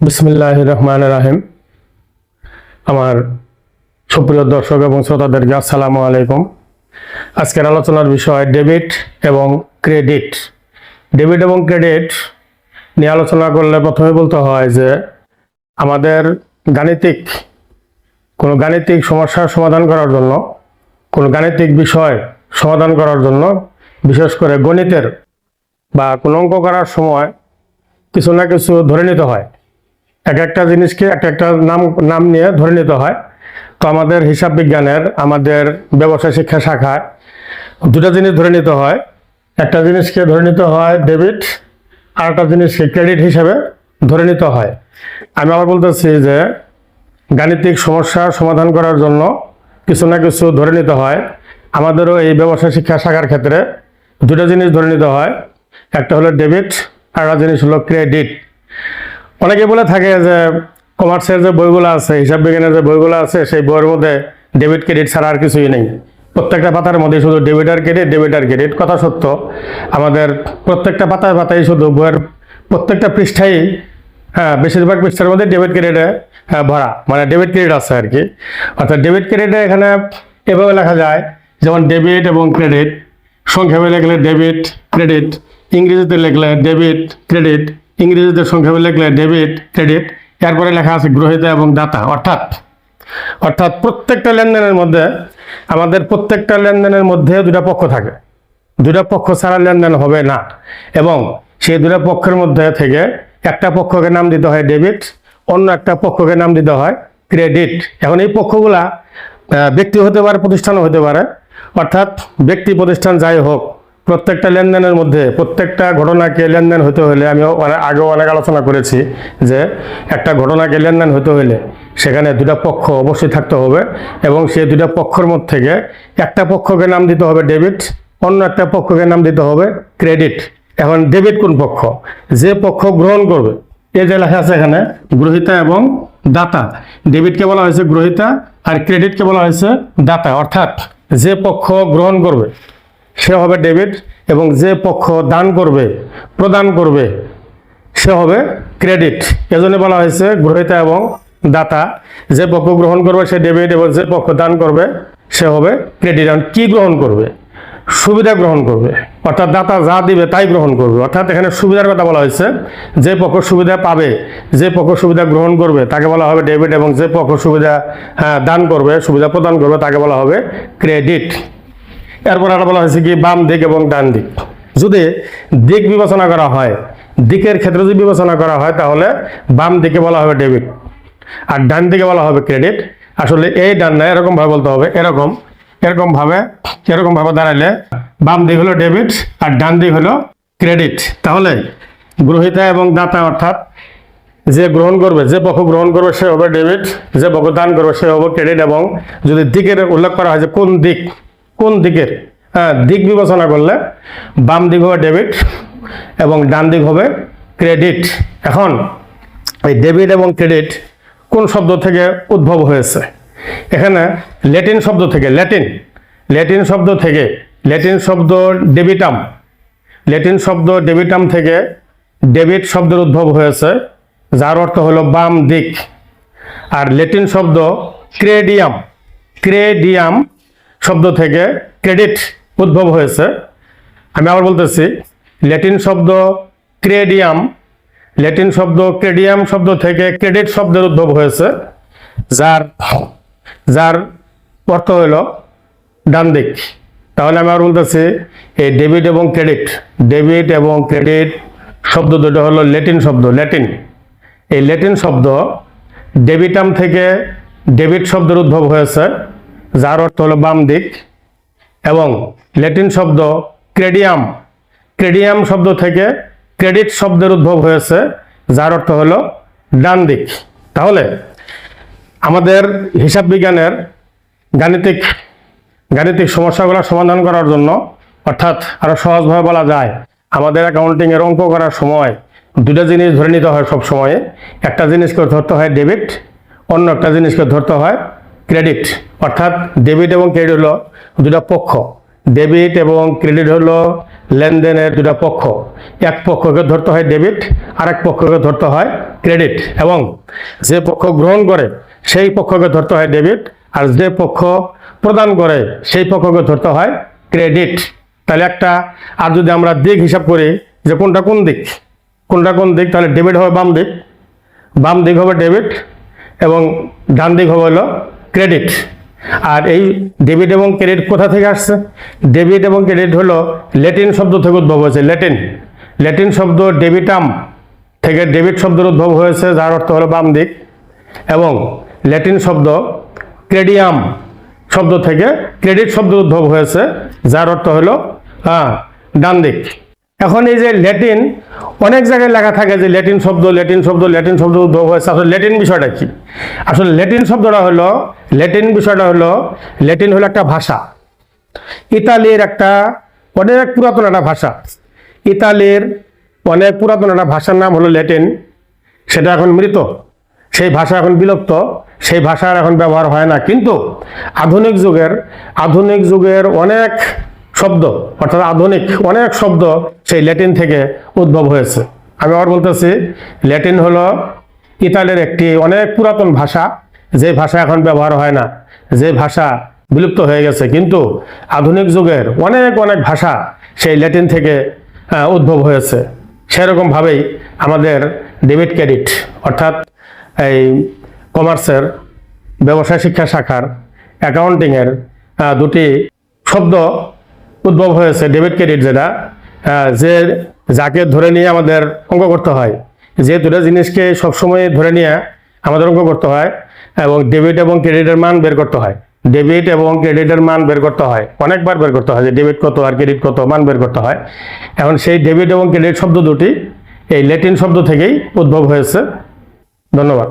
বিসমিল্লাহ রহমান রাহিম আমার সুপ্রিয় দর্শক এবং শ্রোতাদেরকে আসসালামু আলাইকুম। আজকের আলোচনার বিষয় ডেবিট এবং ক্রেডিট। ডেবিট এবং ক্রেডিট নিয়ে আলোচনা করলে প্রথমে বলতে হয় যে আমাদের গাণিতিক, কোনো গাণিতিক সমস্যার সমাধান করার জন্য, কোনো গাণিতিক বিষয় সমাধান করার জন্য, বিশেষ করে গণিতের বা কোনো অঙ্ক করার সময় কিছু না কিছু ধরে নিতে হয়। এক একটা জিনিসকে এক একটা নাম নাম নিয়ে ধরে নিতে হয়। তো আমাদের হিসাব বিজ্ঞানের, আমাদের ব্যবসায় শিক্ষা শাখায় দুটা জিনিস ধরে নিতে হয়। একটা জিনিসকে ধরে নিতে হয় ডেবিট, আর একটা জিনিসকে ক্রেডিট হিসাবে ধরে নিতে হয়। আমি আবার বলতেছি যে গাণিতিক সমস্যার সমাধান করার জন্য কিছু না কিছু ধরে নিতে হয়। আমাদেরও এই ব্যবসায় শিক্ষা শাখার ক্ষেত্রে দুটো জিনিস ধরে নিতে হয়। একটা হলো ডেবিট, আর একটা জিনিস হলো ক্রেডিট। অনেকে বলে থাকে যে কমার্সের যে বইগুলো আছে হিসাব বিজ্ঞানের যে বইগুলো আছে সেই বইয়ের মধ্যে ডেবিট ক্রেডিট ছাড়া আর কিছুই নেই। প্রত্যেকটা পাতার মধ্যে শুধু ডেবিট আর ক্রেডিট ডেবিট আর ক্রেডিট কথা সত্য। আমাদের প্রত্যেকটা পাতায় পাতায় শুধু বইয়ের প্রত্যেকটা পৃষ্ঠাই হ্যাঁ বেশিরভাগ পৃষ্ঠার মধ্যে ডেবিট ক্রেডিটে হ্যাঁ, ভরা। মানে ডেবিট ক্রেডিট আছে আর কি। অর্থাৎ ডেবিট ক্রেডিটে এখানে এভাবে লেখা যায় যেমন ডেবিট এবং ক্রেডিট সংক্ষেপে লিখলে ডেবিট ক্রেডিট ইংরেজিতে লিখলে ডেবিট ক্রেডিট ইংরেজিতে সংক্ষেপে লিখলে ডেবিট ক্রেডিট, এরপরে লেখা আছে গ্রহীতা এবং দাতা, অর্থাৎ অর্থাৎ প্রত্যেকটা লেনদেনের মধ্যে আমাদের প্রত্যেকটা লেনদেনের মধ্যে দুটা পক্ষ থাকে। দুটা পক্ষ ছাড়া লেনদেন হবে না। এবং সেই দুটা পক্ষের মধ্যে থেকে একটা পক্ষকে নাম দিতে হয় ডেবিট অন্য একটা পক্ষকে নাম দিতে হয় ক্রেডিট। এখন এই পক্ষগুলা ব্যক্তি হতে পারে, প্রতিষ্ঠানও হতে পারে। অর্থাৎ ব্যক্তি, প্রতিষ্ঠান যাই হোক প্রত্যেকটা লেনদেনের মধ্যে, প্রত্যেকটা ঘটনাকে লেনদেন হতে হলে আমি আগেও অনেক আলোচনা করেছি যে একটা ঘটনাকে লেনদেন হতে হলে সেখানে দুটা পক্ষ অবশ্যই থাকতে হবে এবং সেই দুটা পক্ষের মধ্যে থেকে একটা পক্ষকে নাম দিতে হবে ডেবিট, অন্য একটা পক্ষকে নাম দিতে হবে ক্রেডিট। এখন ডেবিট কোন পক্ষ? যে পক্ষ গ্রহণ করবে এ যে লেখা আছে এখানে, গ্রহিতা এবং দাতা। ডেবিটকে বলা হয়েছে গ্রহিতা আর ক্রেডিটকে বলা হয়েছে দাতা। অর্থাৎ যে পক্ষ গ্রহণ করবে সে হবে ডেবিট এবং যে পক্ষ দান করবে প্রদান করবে সে হবে ক্রেডিট। এজন্য বলা হয়েছে গ্রহিতা এবং দাতা যে পক্ষ গ্রহণ করবে সে ডেবিট এবং যে পক্ষ দান করবে সে হবে ক্রেডিট। এখন কী গ্রহণ করবে? সুবিধা গ্রহণ করবে। অর্থাৎ দাতা যা দিবে তাই গ্রহণ করবে। অর্থাৎ এখানে সুবিধার কথা বলা হয়েছে যে পক্ষ সুবিধা পাবে যে পক্ষ সুবিধা গ্রহণ করবে তাকে বলা হবে ডেবিট এবং যে পক্ষ সুবিধা হ্যাঁ, দান করবে সুবিধা প্রদান করবে তাকে বলা হবে ক্রেডিট। এরপর আরও বলা হয়েছে কি, বাম দিক এবং ডান দিক। যদি দিক বিবেচনা করা হয়, দিকের ক্ষেত্রে যদি বিবেচনা করা হয়, তাহলে বাম দিকে বলা হবে ডেবিট আর ডান দিকে বলা হবে ক্রেডিট আসলে এই ডান না এরকম ভাবে বলতে হবে, এরকম এরকম ভাবে এরকম ভাবে দাঁড়াইলে বাম দিক হলো ডেবিট আর ডান দিক হলো ক্রেডিট তাহলে গ্রহিতা এবং দাতা অর্থাৎ যে গ্রহণ করবে, যে পক্ষ গ্রহণ করবে, সে হবে ডেবিট যে পক্ষ দান করবে, সে হবে ক্রেডিট এবং যদি দিকের উল্লেখ করা হয় যে কোন দিক কোন দিকের? হ্যাঁ দিক বিবেচনা করলে বাম দিক হবে ডেবিট এবং ডান দিক হবে ক্রেডিট। এখন এই ডেবিট এবং ক্রেডিট কোন শব্দ থেকে উদ্ভব হয়েছে? এখানে ল্যাটিন শব্দ থেকে, ল্যাটিন। ল্যাটিন শব্দ থেকে, ল্যাটিন শব্দ ডেবিটাম। ল্যাটিন শব্দ ডেবিটাম থেকে ডেবিট শব্দের উদ্ভব হয়েছে, যার অর্থ হলো বাম দিক। আর ল্যাটিন শব্দ ক্রেডিয়াম। ক্রেডিয়াম শব্দ থেকে ক্রেডিট উদ্ভব হয়েছে। আমি আবার বলতেছি ল্যাটিন শব্দ ক্রেডিয়াম ল্যাটিন শব্দ ক্রেডিয়াম শব্দ থেকে ক্রেডিট শব্দের উদ্ভব হয়েছে, যার যার অর্থ হইল ডান দিক। তাহলে আমি আর বলতেছি, এই ডেবিট এবং ক্রেডিট ডেবিট এবং ক্রেডিট শব্দ দুটো হলো ল্যাটিন শব্দ ল্যাটিন এই ল্যাটিন শব্দ ডেবিটাম থেকে ডেবিট শব্দের উদ্ভব হয়েছে যার অর্থ হলো বাম দিক এবং ল্যাটিন শব্দ ক্রেডিয়াম। ক্রেডিয়াম শব্দ থেকে ক্রেডিট শব্দের উদ্ভব হয়েছে, যার অর্থ হলো ডান দিক। তাহলে আমাদের হিসাব বিজ্ঞানের গাণিতিক গাণিতিক সমস্যাগুলো সমাধান করার জন্য অর্থাৎ আরও সহজভাবে বলা যায়, আমাদের অ্যাকাউন্টিং এর অঙ্ক করার সময় দুটো জিনিস ধরে নিতে হয় সব সময়ে একটা জিনিসকে ধরতে হয় ডেবিট অন্য একটা জিনিসকে ধরতে হয় ক্রেডিট অর্থাৎ ডেবিট এবং ক্রেডিট হলো দুটো পক্ষ। ডেবিট এবং ক্রেডিট হলো লেনদেনের দুটা পক্ষ। এক পক্ষকে ধরতে হয় ডেবিট আর এক পক্ষকে ধরতে হয় ক্রেডিট এবং যে পক্ষ গ্রহণ করে সেই পক্ষকে ধরতে হয় ডেবিট আর যে পক্ষ প্রদান করে সেই পক্ষকে ধরতে হয় ক্রেডিট তাহলে একটা, আর যদি আমরা দিক হিসাব করি যে কোনটা কোন দিক, কোনটা কোন দিক, তাহলে ডেবিট হবে বাম দিক। বাম দিক হবে ডেবিট এবং ডান দিক হবে হলো ক্রেডিট আর এই ডেবিট এবং ক্রেডিট কোথা থেকে আসছে? ডেবিট এবং ক্রেডিট হলো ল্যাটিন শব্দ থেকে উদ্ভব হয়েছে ল্যাটিন ল্যাটিন শব্দ ডেবিটাম থেকে ডেবিট শব্দের উদ্ভব হয়েছে, যার অর্থ হলো বাম দিক। এবং ল্যাটিন শব্দ ক্রেডিয়াম শব্দ থেকে ক্রেডিট শব্দ উদ্ভব হয়েছে, যার অর্থ হলো হ্যাঁ ডান দিক। এখন এই যে ল্যাটিন অনেক জায়গায় লেখা থাকে যে ল্যাটিন শব্দ ল্যাটিন শব্দ ল্যাটিন শব্দ উদ্ভব হয়েছে। আসলে ল্যাটিন বিষয়টা কি? আসলে ল্যাটিন শব্দটা হলো ল্যাটিন বিষয়টা হলো ল্যাটিন হলো একটা ভাষা। ইতালির একটা অনেক পুরাতন একটা ভাষা। ইতালির অনেক পুরাতন একটা ভাষার নাম হলো ল্যাটিন সেটা এখন মৃত। সেই ভাষা এখন বিলুপ্ত। সেই ভাষার এখন ব্যবহার হয় না। কিন্তু আধুনিক যুগের আধুনিক যুগের অনেক শব্দ, অর্থাৎ আধুনিক অনেক শব্দ সেই ল্যাটিন থেকে উদ্ভব হয়েছে। আমি আবার বলতেছি, ল্যাটিন হলো ইতালির একটি অনেক পুরাতন ভাষা, যে ভাষা এখন ব্যবহার হয় না, যে ভাষা বিলুপ্ত হয়ে গেছে। কিন্তু আধুনিক যুগের অনেক অনেক ভাষা সেই ল্যাটিন থেকে উদ্ভব হয়েছে। সেরকমভাবেই আমাদের ডেবিট ক্রেডিট অর্থাৎ এই কমার্সের ব্যবসায় শিক্ষা শাখার অ্যাকাউন্টিংয়ের দুটি শব্দ উদ্ভব হয়েছে ডেবিট ক্রেডিট যেটা যে যাকে ধরে নিয়ে আমাদের অঙ্ক করতে হয়, যে দুটো জিনিসকে সবসময় ধরে নিয়ে আমাদের অঙ্ক করতে হয় এবং ডেবিট এবং ক্রেডিটের মান বের করতে হয়। ডেবিট এবং ক্রেডিটের মান বের করতে হয়, অনেকবার বের করতে হয় যে ডেবিট কত আর ক্রেডিট কত মান বের করতে হয়। এখন সেই ডেবিট এবং ক্রেডিট শব্দ দুটি, এই ল্যাটিন শব্দ থেকেই উদ্ভব হয়েছে। ধন্যবাদ।